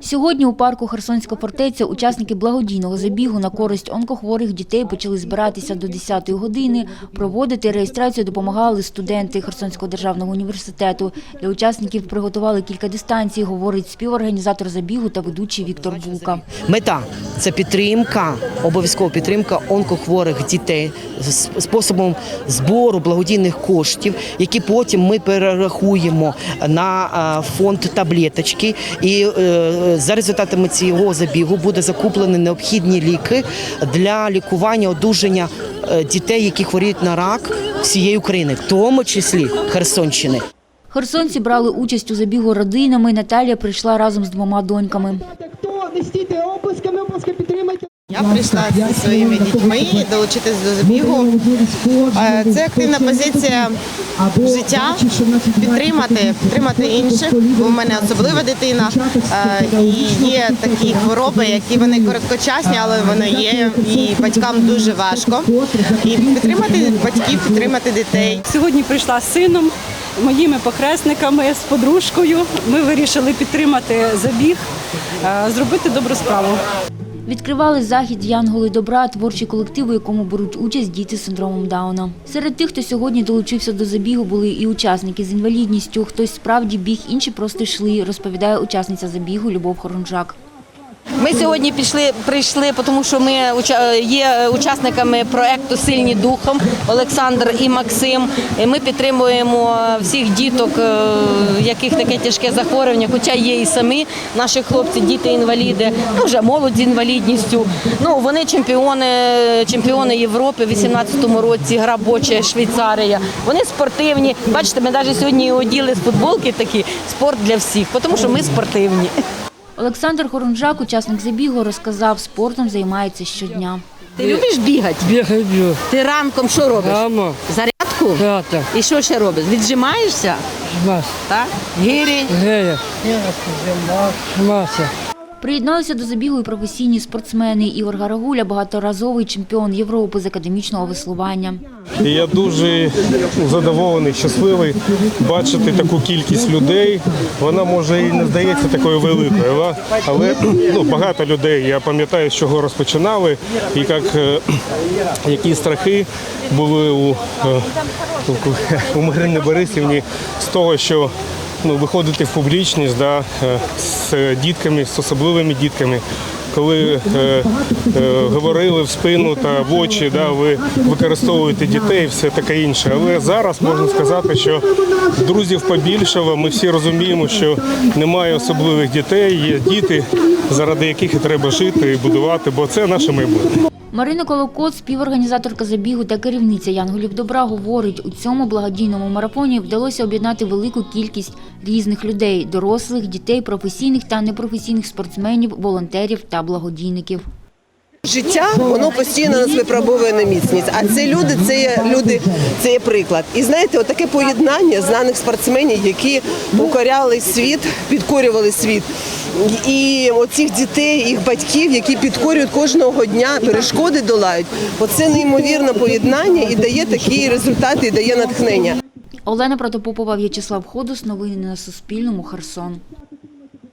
Сьогодні у парку Херсонська фортеця учасники благодійного забігу на користь онкохворих дітей почали збиратися до 10-ї години. Проводити реєстрацію допомагали студенти Херсонського державного університету. Для учасників приготували кілька дистанцій, говорить співорганізатор забігу та ведучий Віктор Булка. Мета це підтримка, обов'язкова підтримка онкохворих дітей способом збору благодійних коштів, які потім ми перерахуємо на фонд таблеточки. І е, за результатами цього забігу буде закуплені необхідні ліки для лікування одужання е, дітей, які хворіють на рак всієї України, в тому числі Херсонщини. Херсонці брали участь у забігу родинами. Наталія прийшла разом з двома доньками. Хто підтримайте. Я прийшла зі своїми дітьми долучитись до забігу. Е, Це активна позиція життя підтримати, підтримати інших. В мене особлива дитина. е, І є такі хвороби, які вони короткочасні, але вони є. І батькам дуже важко. І підтримати батьків, підтримати дітей. Сьогодні прийшла з сином, моїми похресниками, з подружкою. Ми вирішили підтримати забіг, е, зробити добру справу. Відкривали захід Янголи добра, творчі колектив, у якому беруть участь діти з синдромом Дауна. Серед тих, хто сьогодні долучився до забігу, були і учасники з інвалідністю. Хтось справді біг, інші просто йшли, розповідає учасниця забігу Любов Хорунжак. Ми сьогодні пішли, прийшли, тому що ми є учасниками проекту Сильні духом Олександр і Максим. Ми підтримуємо всіх діток, е, яких таке тяжке захворювання, хоча є і самі наші хлопці, діти-інваліди, ну вже молодь з інвалідністю. Ну вони чемпіони, чемпіони Європи в 18-му році, гра Боче, Швейцарія. Вони спортивні. Бачите, ми навіть сьогодні оділи з футболки такі спорт для всіх, тому що ми спортивні. Олександр Хорунжак, учасник забігу, розказав, спортом займається щодня. Ти любиш бігати? Бігаю, бігаю. Ти ранком що робиш? Мамо, Зарядку? тата, І що ще робиш? Віджимаєшся? Жмас. Так? Гирі? гея, маса. Приєдналися до забігу і професійні спортсмени. Ігор Гарагуля – багаторазовий чемпіон Європи з академічного веслування. Я дуже задоволений, щасливий бачити таку кількість людей. Вона може і не здається такою великою, але- ну, багато людей. Я пам'ятаю, з чого розпочинали, і як, е, які страхи були у, е, у Марині Борисівні з того, що ну, виходити в публічність да, е, з дітками, з особливими дітками. Коли е, е, говорили в спину та в очі, да, ви використовуєте дітей, все таке інше. Але зараз можна сказати, що друзів побільшало. Ми всі розуміємо, що немає особливих дітей, є діти, заради яких і треба жити і будувати, бо це наше майбутнє. Марина Колокот, співорганізаторка забігу та керівниця Янголів Добра, говорить, у цьому благодійному марафоні вдалося об'єднати велику кількість різних людей – дорослих, дітей, професійних та непрофесійних спортсменів, волонтерів та благодійників. Життя воно постійно нас випробовує на міцність. А це люди, це є люди, це є приклад. І знаєте, отаке поєднання знаних спортсменів, які покоряли світ, підкорювали світ. І оцих дітей, їх батьків, які підкорюють кожного дня, перешкоди долають. Оце неймовірне поєднання і дає такі результати, і дає натхнення. Олена Протопопова, В'ячеслав Ходус. Новини на Суспільному. Херсон.